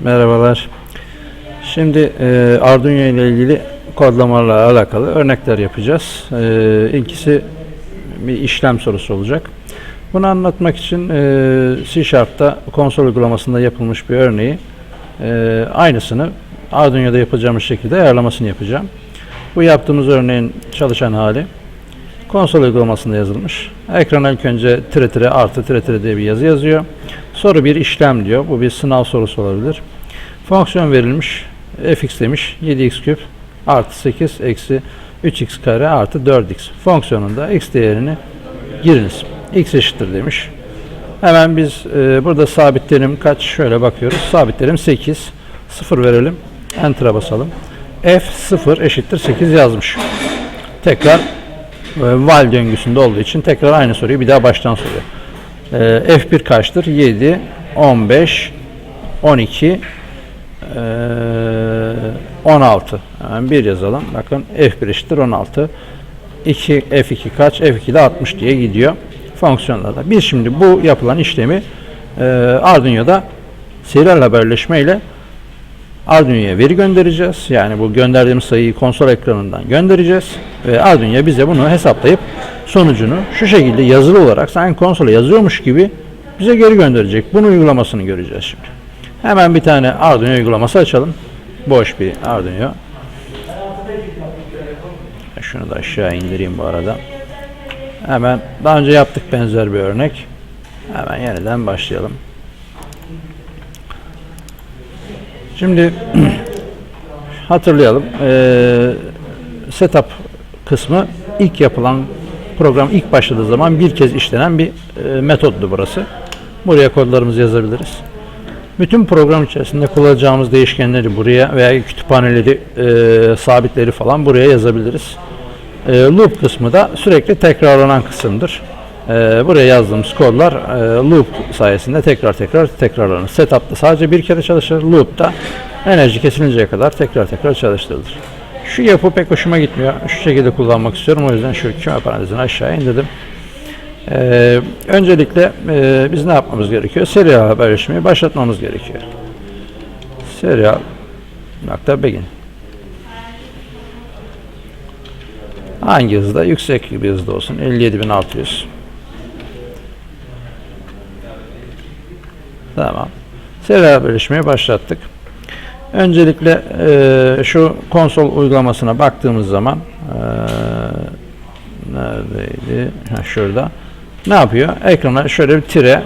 Merhabalar. Şimdi e, Arduino ile ilgili kodlamalarla alakalı örnekler yapacağız. E, ilkisi bir işlem sorusu olacak. Bunu anlatmak için e, C Sharp'ta konsol uygulamasında yapılmış bir örneği e, aynısını Arduino'da yapacağımız şekilde ayarlamasını yapacağım. Bu yaptığımız örneğin çalışan hali konsol uygulamasında yazılmış. Ekrana ilk önce tire tire artı tire tire diye bir yazı yazıyor. Soru bir işlem diyor. Bu bir sınav sorusu olabilir. Fonksiyon verilmiş. fx demiş 7x küp artı 8 eksi 3x kare artı 4x. Fonksiyonunda x değerini giriniz. x eşittir demiş. Hemen biz e, burada sabitlerim kaç şöyle bakıyoruz. Sabitlerim 8. 0 verelim. Enter'a basalım. f 0 eşittir 8 yazmış. Tekrar e, while döngüsünde olduğu için tekrar aynı soruyu bir daha baştan soruyor. E, F1 kaçtır? 7, 15, 12, e, 16. Hemen bir yazalım. Bakın F1 eşittir 16. 2, F2 kaç? F2 de 60 diye gidiyor fonksiyonlarda. Biz şimdi bu yapılan işlemi e, Arduino'da serial haberleşme ile Arduino'ya veri göndereceğiz. Yani bu gönderdiğimiz sayıyı konsol ekranından göndereceğiz. Ve Arduino bize bunu hesaplayıp sonucunu şu şekilde yazılı olarak sanki konsola yazıyormuş gibi bize geri gönderecek. Bunun uygulamasını göreceğiz şimdi. Hemen bir tane Arduino uygulaması açalım. Boş bir Arduino. Şunu da aşağı indireyim bu arada. Hemen daha önce yaptık benzer bir örnek. Hemen yeniden başlayalım. Şimdi hatırlayalım. Ee, setup kısmı ilk yapılan program ilk başladığı zaman bir kez işlenen bir e, metoddu burası. Buraya kodlarımızı yazabiliriz. Bütün program içerisinde kullanacağımız değişkenleri buraya veya kütüphaneleri, e, sabitleri falan buraya yazabiliriz. E, loop kısmı da sürekli tekrarlanan kısımdır. E, buraya yazdığımız kodlar e, loop sayesinde tekrar tekrar tekrarlanır. Setup'ta sadece bir kere çalışır, loop'ta enerji kesilinceye kadar tekrar tekrar çalıştırılır. Şu yapı pek hoşuma gitmiyor. Şu şekilde kullanmak istiyorum. O yüzden şu küme parantezini aşağı indirdim. Ee, öncelikle e, biz ne yapmamız gerekiyor? Serial haberleşmeyi başlatmamız gerekiyor. Serial nokta begin. Hangi hızda? Yüksek bir hızda olsun. 57600. Tamam. Serial haberleşmeyi başlattık. Öncelikle e, şu konsol uygulamasına baktığımız zaman e, neredeydi? Ha, şurada. Ne yapıyor? Ekrana şöyle bir tire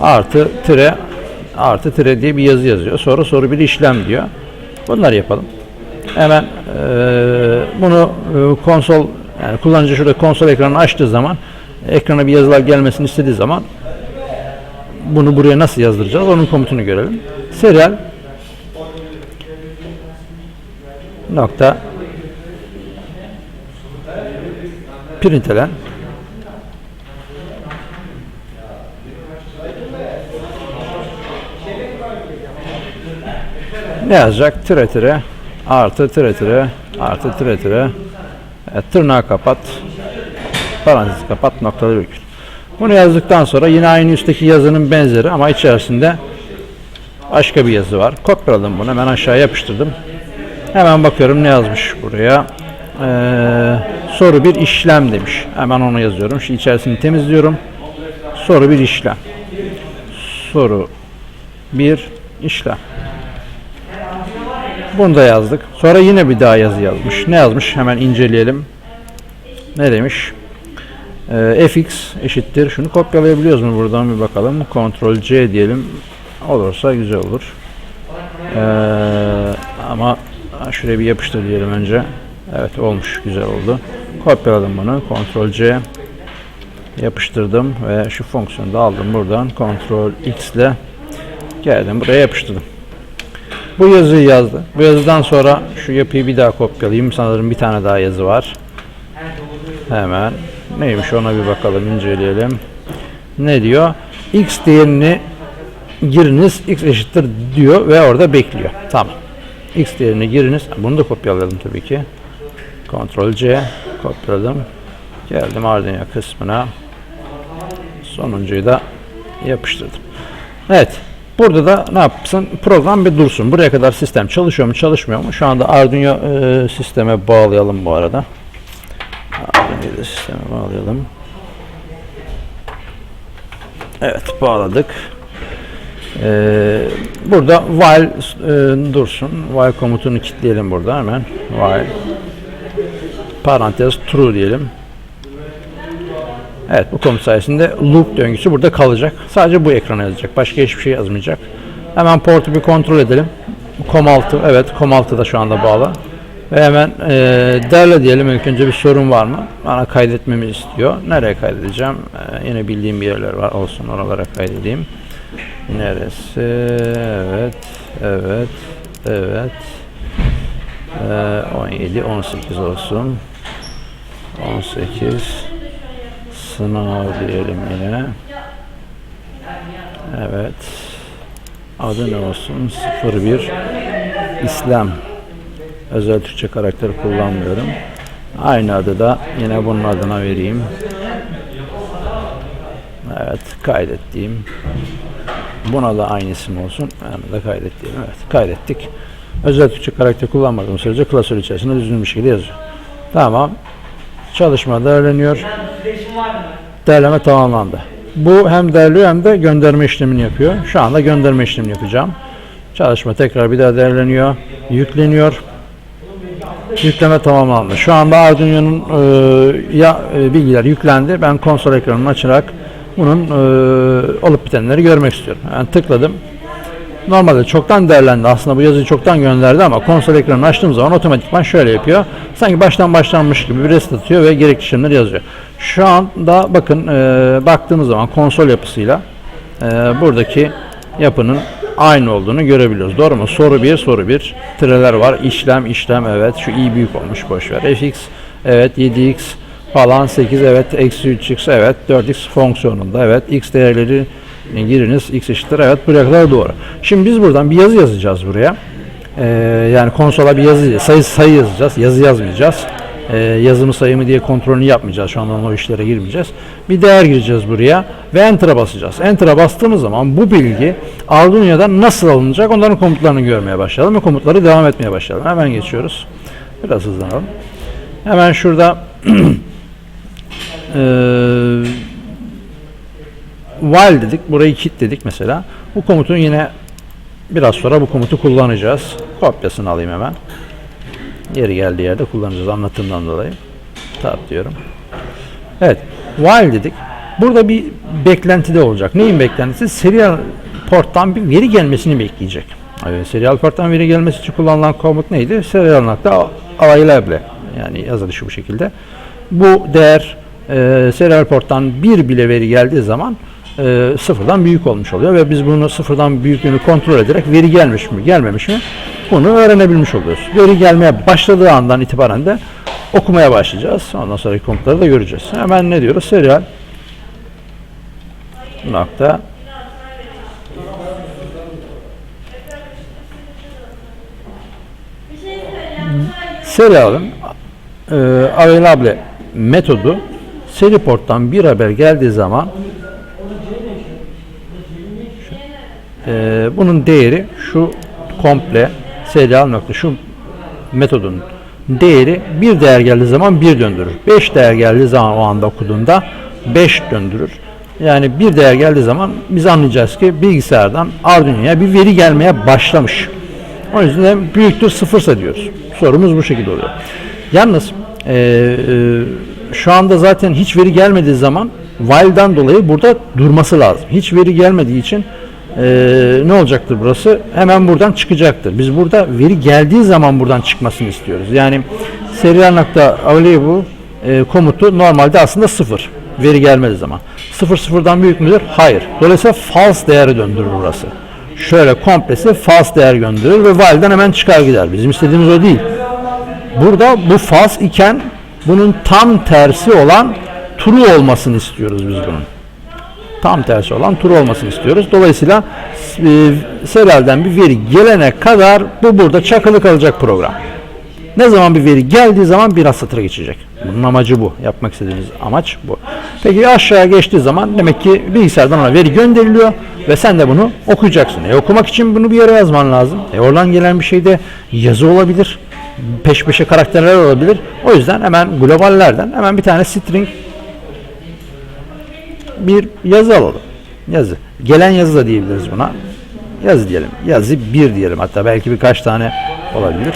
artı tire artı tire diye bir yazı yazıyor. Sonra soru bir işlem diyor. Bunları yapalım. Hemen e, bunu e, konsol yani kullanıcı şurada konsol ekranını açtığı zaman ekrana bir yazılar gelmesini istediği zaman bunu buraya nasıl yazdıracağız? Onun komutunu görelim. Serial nokta println ne yazacak? Tire tire artı tire tire artı tire tire e, tırnağı kapat parantezi kapat noktalı virgül. Bunu yazdıktan sonra yine aynı üstteki yazının benzeri ama içerisinde başka bir yazı var. Kopyaladım bunu hemen aşağı yapıştırdım. Hemen bakıyorum ne yazmış buraya. Ee, soru bir işlem demiş. Hemen onu yazıyorum. Şimdi içerisini temizliyorum. Soru bir işlem. Soru bir işlem. Bunu da yazdık. Sonra yine bir daha yazı yazmış. Ne yazmış? Hemen inceleyelim. Ne demiş? Ee, fx eşittir. Şunu kopyalayabiliyoruz mu buradan bir bakalım. Ctrl C diyelim. Olursa güzel olur. Ee, ama şuraya bir yapıştır diyelim önce. Evet olmuş. Güzel oldu. Kopyaladım bunu. Ctrl C yapıştırdım ve şu fonksiyonu da aldım buradan. Ctrl X ile geldim buraya yapıştırdım. Bu yazıyı yazdı. Bu yazıdan sonra şu yapıyı bir daha kopyalayayım. Sanırım bir tane daha yazı var. Hemen neymiş ona bir bakalım inceleyelim. Ne diyor? X değerini giriniz x eşittir diyor ve orada bekliyor. Tamam. X değerini giriniz. Bunu da kopyalayalım tabii ki. Ctrl C kopyaladım. Geldim Arduino kısmına. Sonuncuyu da yapıştırdım. Evet. Burada da ne yapsın? Program bir dursun. Buraya kadar sistem çalışıyor mu çalışmıyor mu? Şu anda Arduino e, sisteme bağlayalım bu arada. Arduino'yu da sisteme bağlayalım. Evet bağladık. Ee, burada while e, dursun. While komutunu kilitleyelim burada hemen. While parantez true diyelim. Evet bu komut sayesinde loop döngüsü burada kalacak. Sadece bu ekrana yazacak. Başka hiçbir şey yazmayacak. Hemen portu bir kontrol edelim. COM6 evet COM6 da şu anda bağlı. Ve hemen e, derle diyelim ilk önce bir sorun var mı? Bana kaydetmemi istiyor. Nereye kaydedeceğim? E, yine bildiğim bir yerler var. Olsun oralara kaydedeyim. Neresi? Evet. Evet. Evet. E, 17, 18 olsun. 18 sınav diyelim yine. Evet. Adı ne olsun? 01 İslam. Özel Türkçe karakteri kullanmıyorum. Aynı adı da yine bunun adına vereyim. Evet, kaydet diyeyim. Buna da aynı isim olsun. Hemen de kaydet diyelim. Evet, kaydettik. Özel Türkçe karakter kullanmadığım sürece klasör içerisinde düzgün bir şekilde yazıyor. Tamam. Çalışma değerleniyor. Değerleme tamamlandı. Bu hem değerliyor hem de gönderme işlemini yapıyor. Şu anda gönderme işlemini yapacağım. Çalışma tekrar bir daha değerleniyor. Yükleniyor. Yükleme tamamlandı. Şu anda Arduino'nun e, ya e, bilgiler yüklendi. Ben konsol ekranını açarak bunun e, olup bitenleri görmek istiyorum. Yani tıkladım. Normalde çoktan değerlendi. Aslında bu yazıyı çoktan gönderdi ama konsol ekranını açtığım zaman otomatikman şöyle yapıyor. Sanki baştan başlanmış gibi bir reset atıyor ve gerekli işlemleri yazıyor. Şu anda bakın e, baktığımız zaman konsol yapısıyla e, buradaki yapının aynı olduğunu görebiliyoruz. Doğru mu? Soru 1, soru 1. Tireler var. İşlem, işlem evet. Şu i büyük olmuş boş ver. fx evet 7x falan 8 evet eksi 3x evet 4x fonksiyonunda evet x değerleri giriniz x eşittir evet buraya kadar doğru. Şimdi biz buradan bir yazı yazacağız buraya. Ee, yani konsola bir yazı sayı sayı yazacağız. Yazı yazmayacağız. Ee, yazımı sayımı diye kontrolünü yapmayacağız. Şu anda o işlere girmeyeceğiz. Bir değer gireceğiz buraya ve enter'a basacağız. Enter'a bastığımız zaman bu bilgi Arduino'dan nasıl alınacak onların komutlarını görmeye başlayalım ve komutları devam etmeye başlayalım. Hemen geçiyoruz. Biraz hızlanalım. Hemen şurada eee while dedik. Burayı kilitledik mesela. Bu komutun yine biraz sonra bu komutu kullanacağız. Kopyasını alayım hemen. Yeri geldiği yerde kullanacağız anlatımdan dolayı. Tab diyorum. Evet. While dedik. Burada bir beklenti de olacak. Neyin beklentisi? Serial porttan bir veri gelmesini bekleyecek. Evet, serial porttan veri gelmesi için kullanılan komut neydi? Serial nokta available. Yani yazılışı bu şekilde. Bu değer e, serial porttan bir bile veri geldiği zaman e, sıfırdan büyük olmuş oluyor ve biz bunu sıfırdan büyüklüğünü kontrol ederek veri gelmiş mi gelmemiş mi bunu öğrenebilmiş oluyoruz. Veri gelmeye başladığı andan itibaren de okumaya başlayacağız. Ondan sonraki komutları da göreceğiz. Hemen ne diyoruz? Serial nokta serialın e, available metodu seri porttan bir haber geldiği zaman e, bunun değeri şu komple serial nokta şu metodun değeri bir değer geldiği zaman bir döndürür. 5 değer geldiği zaman o anda okuduğunda 5 döndürür. Yani bir değer geldiği zaman biz anlayacağız ki bilgisayardan Arduino'ya bir veri gelmeye başlamış. O yüzden büyüktür sıfırsa diyoruz. Sorumuz bu şekilde oluyor. Yalnız e, e, şu anda zaten hiç veri gelmediği zaman while'dan dolayı burada durması lazım. Hiç veri gelmediği için e, ne olacaktır burası? Hemen buradan çıkacaktır. Biz burada veri geldiği zaman buradan çıkmasını istiyoruz. Yani serial nokta available e, komutu normalde aslında sıfır. Veri gelmediği zaman. Sıfır sıfırdan büyük müdür? Hayır. Dolayısıyla false değeri döndürür burası. Şöyle komplesi false değer gönderir ve while'den hemen çıkar gider. Bizim istediğimiz o değil. Burada bu false iken bunun tam tersi olan true olmasını istiyoruz biz bunun. Tam tersi olan true olmasını istiyoruz. Dolayısıyla e, serialden bir veri gelene kadar bu burada çakılı kalacak program. Ne zaman bir veri geldiği zaman biraz satıra geçecek. Bunun amacı bu. Yapmak istediğimiz amaç bu. Peki aşağıya geçtiği zaman demek ki bilgisayardan ona veri gönderiliyor ve sen de bunu okuyacaksın. E okumak için bunu bir yere yazman lazım. E oradan gelen bir şey de yazı olabilir. Peş peşe karakterler olabilir. O yüzden hemen globallerden hemen bir tane string bir yazı alalım. Yazı. Gelen yazı da diyebiliriz buna. Yazı diyelim. Yazı bir diyelim. Hatta belki birkaç tane olabilir.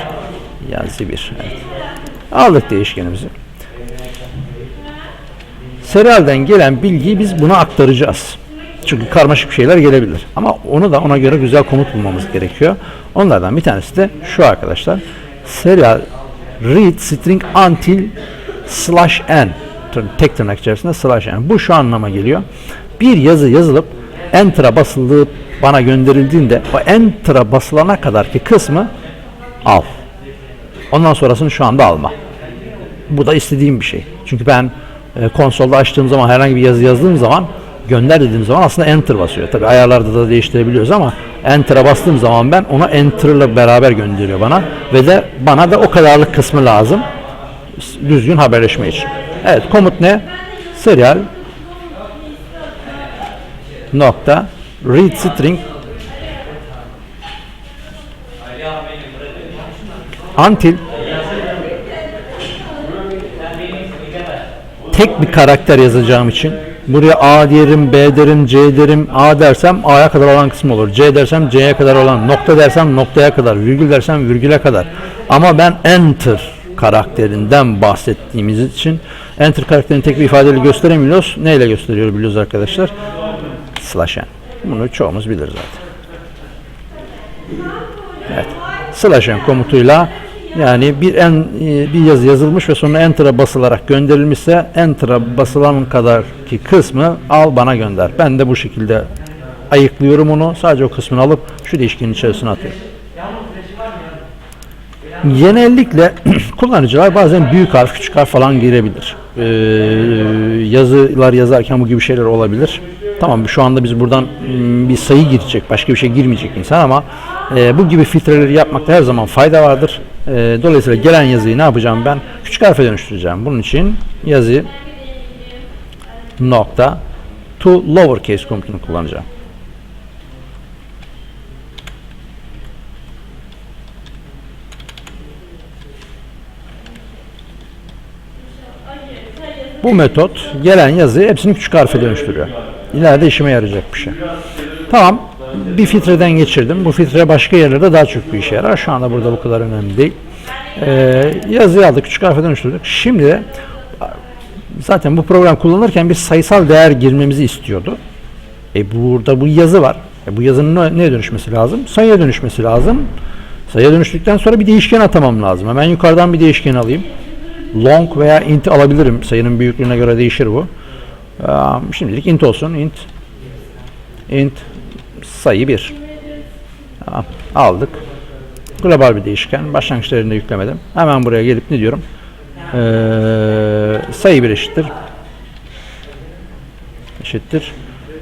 Yazı bir. Evet. Aldık değişkenimizi. Serialden gelen bilgiyi biz buna aktaracağız. Çünkü karmaşık şeyler gelebilir. Ama onu da ona göre güzel komut bulmamız gerekiyor. Onlardan bir tanesi de şu arkadaşlar. Serial read string until slash n tek tırnak içerisinde slash n. Bu şu anlama geliyor. Bir yazı yazılıp enter'a basılıp bana gönderildiğinde o enter'a basılana kadarki kısmı al. Ondan sonrasını şu anda alma. Bu da istediğim bir şey. Çünkü ben e, konsolda açtığım zaman herhangi bir yazı yazdığım zaman gönder dediğim zaman aslında enter basıyor. Tabi ayarlarda da değiştirebiliyoruz ama enter'a bastığım zaman ben ona enter ile beraber gönderiyor bana ve de bana da o kadarlık kısmı lazım düzgün haberleşme için. Evet komut ne? Serial nokta read string until tek bir karakter yazacağım için buraya A derim, B derim, C derim, A dersem A'ya kadar olan kısım olur. C dersem C'ye kadar olan, nokta dersem noktaya kadar, virgül dersem virgüle kadar. Ama ben enter karakterinden bahsettiğimiz için enter karakterini tek bir ifadeyle gösteremiyoruz. Neyle gösteriyor biliyoruz arkadaşlar? Slash n. Bunu çoğumuz bilir zaten. Evet. Slash n komutuyla yani bir en e, bir yazı yazılmış ve sonra enter'a basılarak gönderilmişse enter'a basılan kadar ki kısmı al bana gönder. Ben de bu şekilde ayıklıyorum onu. Sadece o kısmını alıp şu değişkenin içerisine atıyorum. Genellikle kullanıcılar bazen büyük harf, küçük harf falan girebilir. Ee, yazılar yazarken bu gibi şeyler olabilir. Tamam şu anda biz buradan mm, bir sayı girecek, başka bir şey girmeyecek insan ama e, bu gibi filtreleri yapmakta her zaman fayda vardır. E, dolayısıyla gelen yazıyı ne yapacağım ben? Küçük harfe dönüştüreceğim. Bunun için yazı nokta to lowercase komutunu kullanacağım. Bu metot gelen yazıyı hepsini küçük harfe dönüştürüyor. İleride işime yarayacak bir şey. Tamam. Bir filtreden geçirdim. Bu filtre başka yerlerde daha çok bir işe yarar. Şu anda burada bu kadar önemli değil. Ee, yazıyı aldık. Küçük harfe dönüştürdük. Şimdi zaten bu program kullanırken bir sayısal değer girmemizi istiyordu. E burada bu yazı var. E bu yazının ne- neye dönüşmesi lazım? Sayıya dönüşmesi lazım. Sayıya dönüştükten sonra bir değişken atamam lazım. Hemen yukarıdan bir değişken alayım long veya int alabilirim. Sayının büyüklüğüne göre değişir bu. Şimdilik int olsun. int int sayı 1. Tamam, aldık. Global bir değişken. Başlangıç değerini de yüklemedim. Hemen buraya gelip ne diyorum? Eee, sayı 1 eşittir. Eşittir.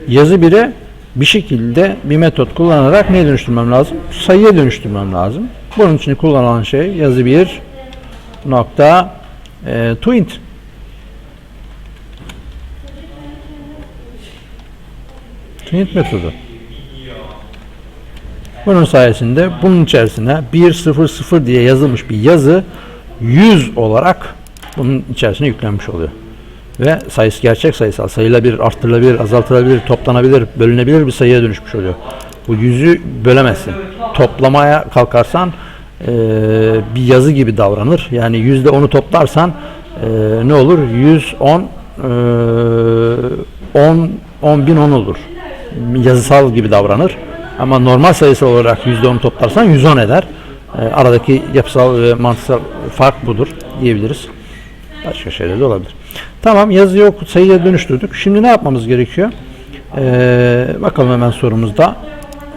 Yazı 1'e bir şekilde bir metot kullanarak neye dönüştürmem lazım? Sayıya dönüştürmem lazım. Bunun için kullanılan şey yazı 1 nokta e, to int. To int metodu. Bunun sayesinde bunun içerisine 1 0 0 diye yazılmış bir yazı 100 olarak bunun içerisine yüklenmiş oluyor. Ve sayısı gerçek sayısal sayılabilir, arttırılabilir, azaltılabilir, toplanabilir, bölünebilir bir sayıya dönüşmüş oluyor. Bu yüzü bölemezsin. Toplamaya kalkarsan eee, bir yazı gibi davranır. Yani yüzde onu toplarsan eee, ne olur? 110 eee 10 10 bin 10 olur. Yazısal gibi davranır. Ama normal sayısal olarak yüzde onu toplarsan 110 eder. Eee, aradaki yapısal ve mantıksal fark budur diyebiliriz. Başka şeyler de olabilir. Tamam yazıyı oku, sayıya dönüştürdük. Şimdi ne yapmamız gerekiyor? Ee, bakalım hemen sorumuzda.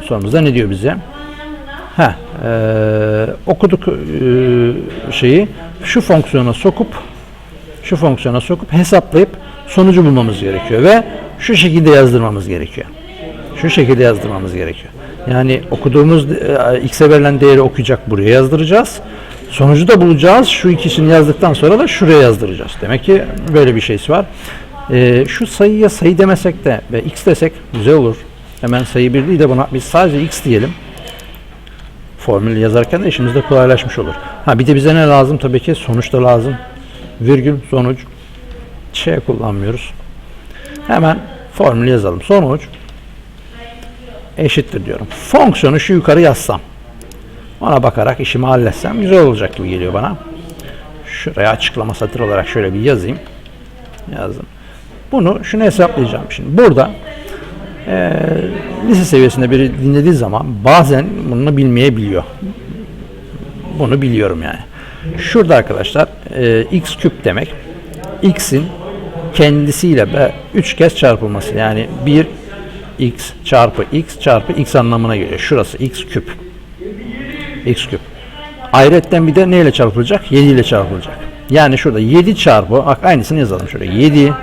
Sorumuzda ne diyor bize? Ha, okuduk e, şeyi şu fonksiyona sokup şu fonksiyona sokup hesaplayıp sonucu bulmamız gerekiyor ve şu şekilde yazdırmamız gerekiyor. Şu şekilde yazdırmamız gerekiyor. Yani okuduğumuz e, x'e verilen değeri okuyacak buraya yazdıracağız. Sonucu da bulacağız. Şu ikisini yazdıktan sonra da şuraya yazdıracağız. Demek ki böyle bir şeysi var. Ee, şu sayıya sayı demesek de ve x desek güzel olur. Hemen sayı bir değil de buna biz sadece x diyelim. Formülü yazarken de işimiz kolaylaşmış olur. Ha bir de bize ne lazım? Tabii ki sonuç da lazım. Virgül, sonuç. Şey kullanmıyoruz. Hemen formülü yazalım. Sonuç eşittir diyorum. Fonksiyonu şu yukarı yazsam. Ona bakarak işimi halletsem güzel olacak gibi geliyor bana. Şuraya açıklama satır olarak şöyle bir yazayım. Yazdım. Bunu şunu hesaplayacağım şimdi. Burada eee lise seviyesinde biri dinlediği zaman bazen bunu bilmeyebiliyor. Bunu biliyorum yani. Şurada arkadaşlar eee, x küp demek. x'in kendisiyle be 3 kez çarpılması. Yani 1 x çarpı x çarpı x anlamına geliyor. Şurası x küp. x küp. Ayrıca bir de neyle çarpılacak? 7 ile çarpılacak. Yani şurada 7 çarpı, bak aynısını yazalım şöyle. 7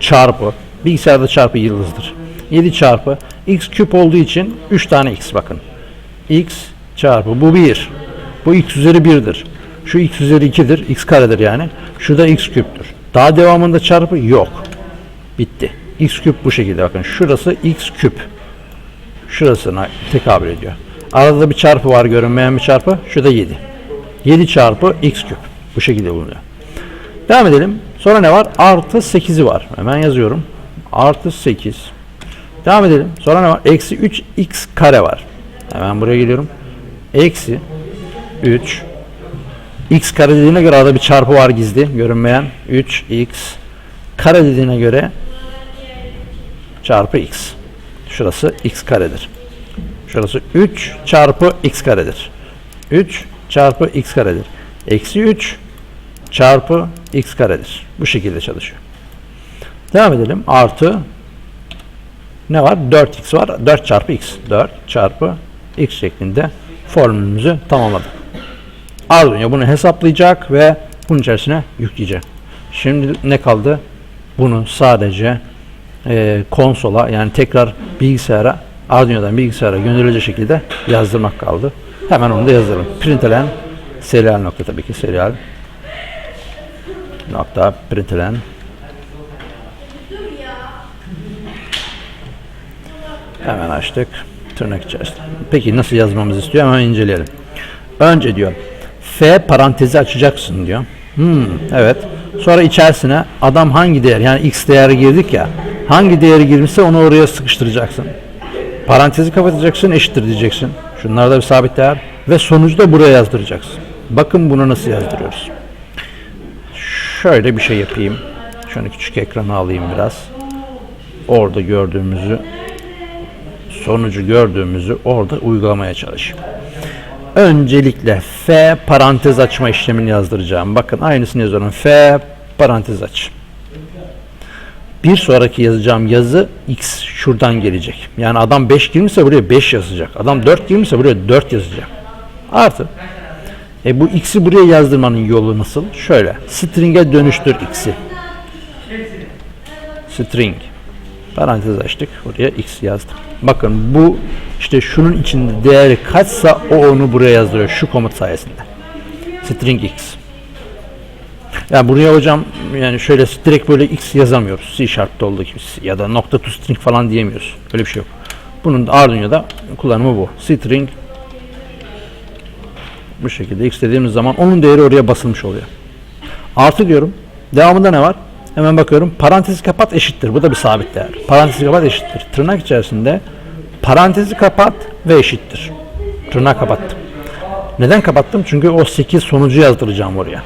çarpı, bilgisayarda çarpı yıldızdır. 7 çarpı x küp olduğu için 3 tane x bakın. x çarpı bu 1. Bu x üzeri 1'dir. Şu x üzeri 2'dir. x karedir yani. Şu da x küptür. Daha devamında çarpı yok. Bitti. x küp bu şekilde bakın. Şurası x küp. Şurasına tekabül ediyor. Arada bir çarpı var görünmeyen bir çarpı. Şurada 7. 7 çarpı x küp. Bu şekilde bulunuyor. Devam edelim. Sonra ne var? Artı 8'i var. Hemen yazıyorum. Artı 8. Devam edelim. Sonra ne var? Eksi 3 x kare var. Hemen buraya geliyorum. Eksi 3 x kare dediğine göre arada bir çarpı var gizli. Görünmeyen 3x kare dediğine göre çarpı x. Şurası x karedir. Şurası 3 çarpı x karedir. 3 çarpı x karedir. Eksi 3 çarpı x karedir. Bu şekilde çalışıyor. Devam edelim. Artı ne var? 4x var. 4 çarpı x. 4 çarpı x şeklinde formülümüzü tamamladık. Arduino bunu hesaplayacak ve bunun içerisine yükleyecek. Şimdi ne kaldı? Bunu sadece e, konsola yani tekrar bilgisayara Arduino'dan bilgisayara gönderilecek şekilde yazdırmak kaldı. Hemen onu da yazalım. Println serial nokta tabii ki serial nokta println Hemen açtık. Tırnak içerisinde. Peki nasıl yazmamızı istiyor? Hemen inceleyelim. Önce diyor F parantezi açacaksın diyor. Hmm, evet. Sonra içerisine adam hangi değer yani x değeri girdik ya hangi değeri girmişse onu oraya sıkıştıracaksın. Parantezi kapatacaksın eşittir diyeceksin. Şunlarda bir sabit değer ve sonucu da buraya yazdıracaksın. Bakın bunu nasıl yazdırıyoruz. Şöyle bir şey yapayım. Şöyle küçük ekranı alayım biraz. Orada gördüğümüzü sonucu gördüğümüzü orada uygulamaya çalışayım. Öncelikle F parantez açma işlemini yazdıracağım. Bakın aynısını yazıyorum. F parantez aç. Bir sonraki yazacağım yazı X şuradan gelecek. Yani adam 5 girmişse buraya 5 yazacak. Adam 4 girmişse buraya 4 yazacak. Artı e bu x'i buraya yazdırmanın yolu nasıl? Şöyle. String'e dönüştür x'i. String. Parantez açtık. Oraya x yazdım. Bakın bu işte şunun içinde değeri kaçsa o onu buraya yazdırıyor şu komut sayesinde. String x. Yani buraya hocam yani şöyle direkt böyle x yazamıyoruz. C Sharp'ta olduğu gibi ya da nokta to string falan diyemiyoruz. Öyle bir şey yok. Bunun Arduino'da kullanımı bu. String bu şekilde x dediğimiz zaman onun değeri oraya basılmış oluyor. Artı diyorum. Devamında ne var? Hemen bakıyorum. Parantezi kapat eşittir. Bu da bir sabit değer. Parantezi kapat eşittir. Tırnak içerisinde parantezi kapat ve eşittir. Tırnak kapattım. Neden kapattım? Çünkü o 8 sonucu yazdıracağım oraya.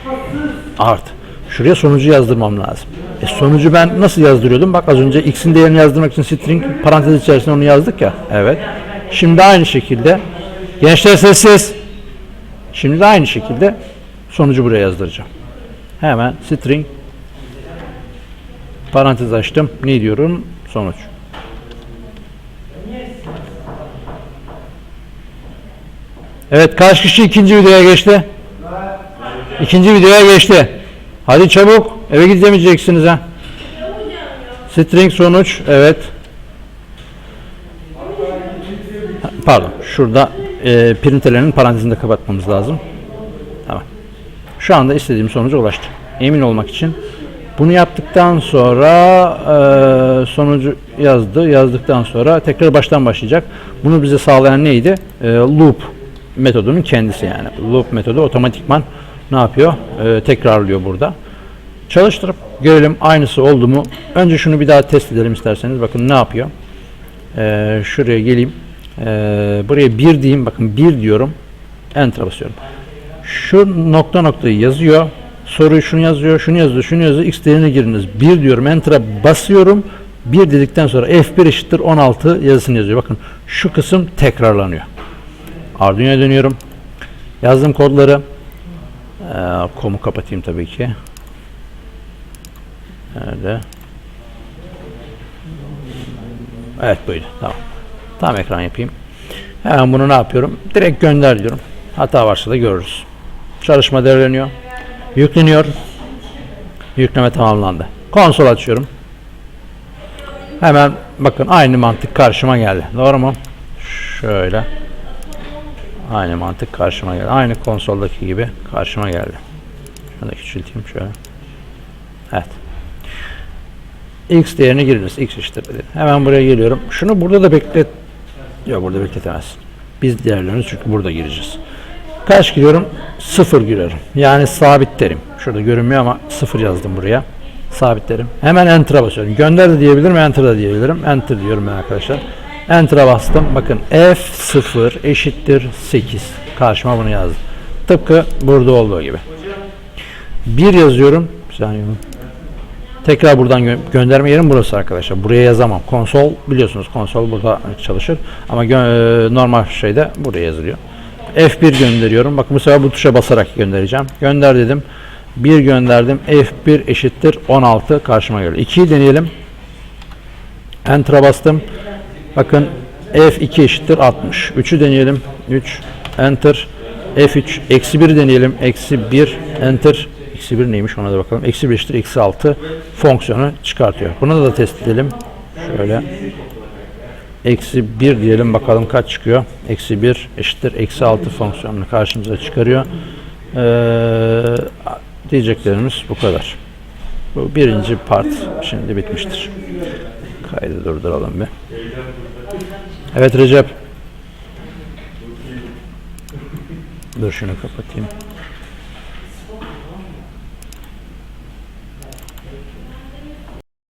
Artı. Şuraya sonucu yazdırmam lazım. E sonucu ben nasıl yazdırıyordum? Bak az önce x'in değerini yazdırmak için string parantez içerisinde onu yazdık ya. Evet. Şimdi aynı şekilde gençler sessiz. Şimdi de aynı şekilde sonucu buraya yazdıracağım. Hemen string parantez açtım. Ne diyorum? Sonuç. Evet kaç kişi ikinci videoya geçti? İkinci videoya geçti. Hadi çabuk eve gidemeyeceksiniz ha. String sonuç evet. Pardon şurada e, printerlerin parantezini de kapatmamız lazım. Tamam. Şu anda istediğim sonuca ulaştık. Emin olmak için. Bunu yaptıktan sonra e, sonucu yazdı. Yazdıktan sonra tekrar baştan başlayacak. Bunu bize sağlayan neydi? E, loop metodunun kendisi yani. Loop metodu otomatikman ne yapıyor? E, tekrarlıyor burada. Çalıştırıp görelim aynısı oldu mu? Önce şunu bir daha test edelim isterseniz. Bakın ne yapıyor? Ee, şuraya geleyim. Ee, buraya bir diyeyim. Bakın bir diyorum. Enter basıyorum. Şu nokta noktayı yazıyor. Soruyu şunu yazıyor, şunu yazıyor, şunu yazıyor. X değerini giriniz. Bir diyorum. Enter'a basıyorum. Bir dedikten sonra F1 eşittir 16 yazısını yazıyor. Bakın şu kısım tekrarlanıyor. Arduino'ya dönüyorum. Yazdım kodları. Ee, komu kapatayım tabii ki. Nerede? Evet buydu. Tamam. Tam ekran yapayım. Hemen bunu ne yapıyorum? Direkt gönder diyorum. Hata varsa da görürüz. Çalışma derleniyor. Yükleniyor. Yükleme tamamlandı. Konsol açıyorum. Hemen bakın aynı mantık karşıma geldi. Doğru mu? Şöyle. Aynı mantık karşıma geldi. Aynı konsoldaki gibi karşıma geldi. Şunu da küçülteyim şöyle. Evet. X değerini giriniz. X dedi. Hemen buraya geliyorum. Şunu burada da beklet. Yok burada bekletemezsin. Biz değerlerimiz çünkü burada gireceğiz. Kaç giriyorum? Sıfır giriyorum. Yani sabit derim. Şurada görünmüyor ama sıfır yazdım buraya. Sabit derim. Hemen Enter'a basıyorum. Gönder de diyebilirim, Enter da diyebilirim. Enter diyorum ben arkadaşlar. Enter'a bastım. Bakın F0 eşittir 8. Karşıma bunu yazdım. Tıpkı burada olduğu gibi. 1 yazıyorum. Saniye. Tekrar buradan gö- gönderme yerim burası arkadaşlar. Buraya yazamam. Konsol biliyorsunuz konsol burada çalışır. Ama normal şeyde buraya yazılıyor. F1 gönderiyorum. Bakın bu sefer bu tuşa basarak göndereceğim. Gönder dedim. 1 gönderdim. F1 eşittir 16 karşıma geliyor. 2'yi deneyelim. Enter'a bastım. Bakın F2 eşittir 60. 3'ü deneyelim. 3 Enter. F3 eksi 1 deneyelim. Eksi 1 Enter. Eksi 1 neymiş ona da bakalım. Eksi 1 eşittir eksi 6 fonksiyonu çıkartıyor. Bunu da test edelim. Şöyle. Eksi 1 diyelim bakalım kaç çıkıyor. Eksi 1 eşittir eksi 6 fonksiyonunu karşımıza çıkarıyor. Ee, diyeceklerimiz bu kadar. Bu birinci part şimdi bitmiştir. Kaydı durduralım bir. Evet Recep. Dur şunu kapatayım.